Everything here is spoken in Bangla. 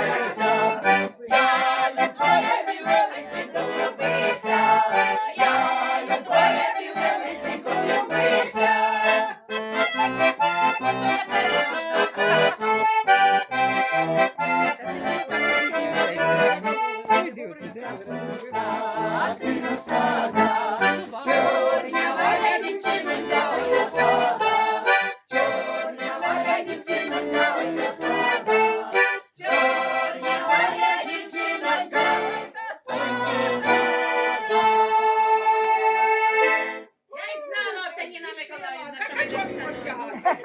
Yes. Миколаївна, що ви десь